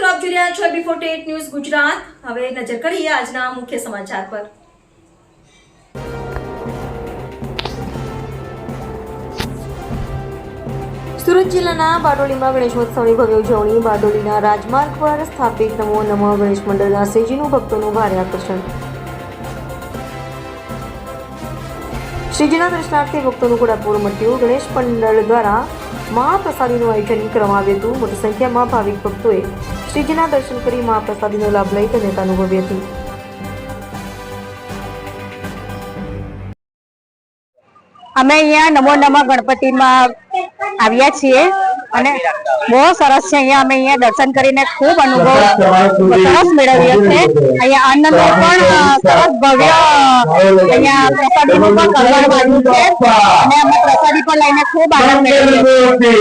રહ્યા છો બી forty news Gujarat. હવે નજર કરીએ આજના મુખ્ય સમાચાર પર. સુરત જિલ્લાના બારડોલીમાં ગણેશોત્સવની ભવ્ય ઉજવણી, બારડોલીના રાજમાર્ગ પર સ્થાપિત નમો નમઃ ગણેશ મંડળના શ્રીજીનું ભક્તોનું ભારે આકર્ષણ. શ્રીજીના દર્શનાર્થે ભક્તોનું ઘોડાપૂર મટ્યું ગણેશ મંડળ દ્વારા મહાપ્રસાદીનું આયોજન કરવામાં આવ્યું હતું. મોટી સંખ્યામાં ભાવિક ભક્તોએ શ્રીજીના દર્શન કરી મહાપ્રસાદીનો લાભ લઈ ધન્યતા અનુભવી હતી. અમે અહીંયા નમો નમઃ ગણપતિમાં આવ્યા છીએ અને બહુ સરસ છે. અહીંયા અમે અહીંયા દર્શન કરીને ખૂબ અનુભવ સરસ મેળવ્યો છે અહીંયા આનંદ પણ સરસ ભવ્ય અહીંયા પ્રસાદીનું પણ કરવાનું છે. અને અમે પ્રસાદી પણ લઈને ખૂબ આનંદ મેળવ્યો છે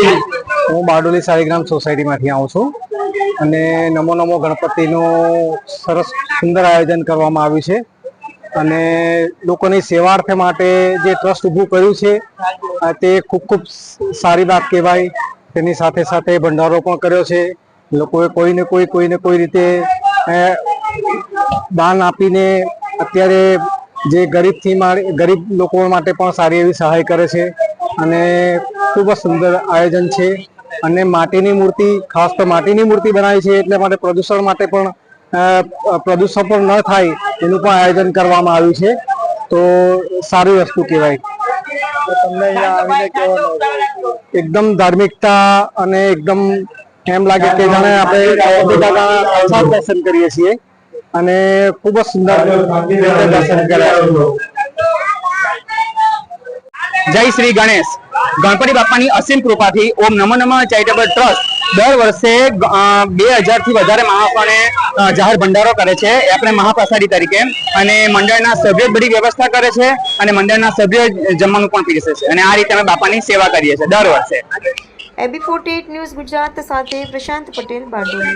હું બારડોલી શાળીગ્રામ સોસાયટીમાંથી આવું છું. અને નમો નમો ગણપતિનું સરસ સુંદર આયોજન કરવામાં આવ્યું છે. અને લોકોની સેવાર્થ માટે જે ટ્રસ્ટ ઊભું કર્યું છે તે ખૂબ ખૂબ સારી વાત કહેવાય. તેની સાથે સાથે ભંડારો પણ કર્યો છે. લોકોએ કોઈને કોઈ કોઈને કોઈ રીતે દાન આપીને અત્યારે જે ગરીબથી ગરીબ લોકો માટે પણ સારી એવી સહાય કરે છે. અને ખૂબ જ સુંદર આયોજન છે. અને માટીની મૂર્તિ ખાસ તો માટીની મૂર્તિ બનાવી છે એટલે માટે પ્રદૂષણ માટે પણ પ્રદૂષણ પણ ન થાય એનું પણ આયોજન કરવામાં આવ્યું છે. તો સારી વસ્તુ કહેવાય. તમને અહીંયા આવીને કેવો એકદમ ધાર્મિકતા અને એકદમ એમ લાગે કે જાણે આપણે દર્શન કરીએ છીએ. અને ખૂબ જ સુંદર દર્શન કર્યા. જય શ્રી ગણેશ. ગણપતિ બાપાની અસીમ કૃપાથી ઓમ નમો નમ ચેરિટેબલ ટ્રસ્ટ દર વર્ષે બે હજારથી વધારે મહાપણે જાહેર ભંડારો કરે છે. આપણે મહાપ્રસાદી તરીકે. અને મંડળના સભ્ય બધી વ્યવસ્થા કરે છે અને મંડળના સભ્ય જમવાનું પણ પીરસે છે. અને આ રીતે અમે બાપાની સેવા કરીએ છીએ દર વર્ષે. એબી ફોર્ટી ન્યૂઝ ગુજરાત સાથે પ્રશાંત પટેલ બારડોલી.